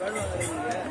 软软的玉米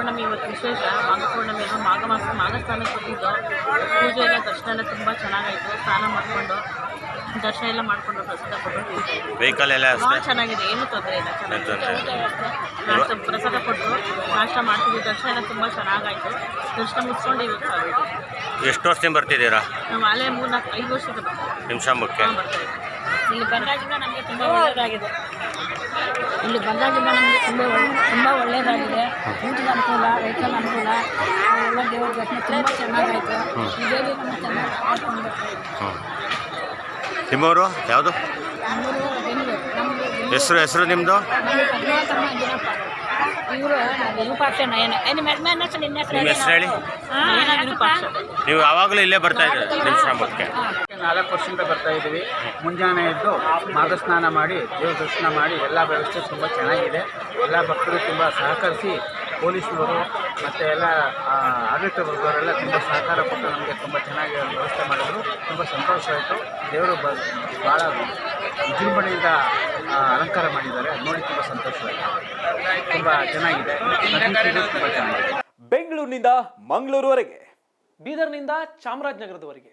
ಮಾಘಪೌರ್ಣಮಿ ಇವತ್ತು ವಿಶೇಷ. ಮಾಘಪೌರ್ಣಮಿ ಅದು ಮಾಘ ಮಾಸ ಸ್ನಾನ ಕೊಟ್ಟಿದ್ದು ಪೂಜೆ ಎಲ್ಲ ದರ್ಶನ ಎಲ್ಲ ತುಂಬ ಚೆನ್ನಾಗಾಯಿತು. ಸ್ನಾನ ಮಾಡಿಕೊಂಡು ದರ್ಶನ ಎಲ್ಲ ಮಾಡಿಕೊಂಡು ಪ್ರಸಾದ ಕೊಟ್ಟು ವೆಹಿಕಲ್ ಎಲ್ಲ ಭಾಳ ಚೆನ್ನಾಗಿದೆ. ಏನು ತೊಂದರೆ ಇಲ್ಲ. ಚೆನ್ನಾಗಿದೆ. ನಾಷ್ಟ ಪ್ರಸಾದ ಕೊಟ್ಟು ನಾಷ್ಟ ಮಾಡ್ತಿದ್ವಿ. ದರ್ಶನ ಎಲ್ಲ ತುಂಬ ಚೆನ್ನಾಗಾಯಿತು. ದರ್ಶನ ಮುಗಿಸ್ಕೊಂಡು ಇವತ್ತು ಎಷ್ಟು ವರ್ಷದಿಂದ ಬರ್ತಿದ್ದೀರಾ? ನಾವು ಅಲ್ಲೇ ಮೂರು ನಾಲ್ಕು ಐದು ವರ್ಷದ ಬರ್ತೀವಿ. ಇಲ್ಲಿ ಬಂದಾಗಿಂದ ನಮಗೆ ತುಂಬ ಒಳ್ಳೆಯದಾಗಿದೆ. ಇಲ್ಲಿ ಬಂದಾಗ ನಮಗೆ ತುಂಬ ಒಳ್ಳೆ ತುಂಬ ಒಳ್ಳೆಯದಾಗಿದೆ ಊಟದ ಅನುಕೂಲ ವೆಹಿಕಲ್ ಅನುಕೂಲ ಎಲ್ಲ ದೇವ್ರ ದರ್ಶನ ತುಂಬ ಚೆನ್ನಾಗಾಯಿತು. ಈ ದೇವಿ ನಮಗೆ ಚೆನ್ನಾಗಿ ಇದೆ ನಿಮ್ಮವರು? ಯಾವುದು? ಹೆಸರು ಹೆಸರು ನಿಮ್ಮದು ಇವರು ವಿರೂಪಾಕ್ಷ ನಯನ. ಹೆಸರು ನಿಮ್ಮ ಹೆಸರು ಹೇಳಿ. ನೀವು ಯಾವಾಗಲೂ ಇಲ್ಲೇ ಬರ್ತಾ ಇದ್ದೀರಾ ನಿಮಿಷಂಬಕ್ಕೆ ನಾಲ್ಕು ವರ್ಷದಿಂದ ಬರ್ತಾ ಇದ್ದೀವಿ. ಮುಂಜಾನೆ ಎದ್ದು ಸ್ನಾನ ಮಾಡಿ, ದೇವ್ರ ದರ್ಶನ ಮಾಡಿ ಎಲ್ಲ ವ್ಯವಸ್ಥೆ ತುಂಬ ಚೆನ್ನಾಗಿದೆ. ಎಲ್ಲ ಭಕ್ತರು ತುಂಬ ಸಹಕರಿಸಿ ಪೊಲೀಸ್ನವರು ಮತ್ತು ಎಲ್ಲ ಆಡಳಿತ ವರ್ಗದವರೆಲ್ಲ ತುಂಬ ಸಹಕಾರ ಕೊಟ್ಟು ನಮಗೆ ತುಂಬ ಚೆನ್ನಾಗಿ ವ್ಯವಸ್ಥೆ ಮಾಡಿದ್ರು. ತುಂಬ ಸಂತೋಷ ಆಯಿತು. ದೇವರು ಬ ಭಾಳ ವಿಜೃಂಭಣೆಯಿಂದ ಅಲಂಕಾರ ಮಾಡಿದ್ದಾರೆ. ನೋಡಿ ತುಂಬ ಸಂತೋಷವಾಯಿತು ನದಿ ತುಂಬ ಚೆನ್ನಾಗಿದೆ. ಬೆಂಗಳೂರಿನಿಂದ ಮಂಗಳೂರುವರೆಗೆ. ಬೀದರ್ನಿಂದ ಚಾಮರಾಜನಗರದವರೆಗೆ.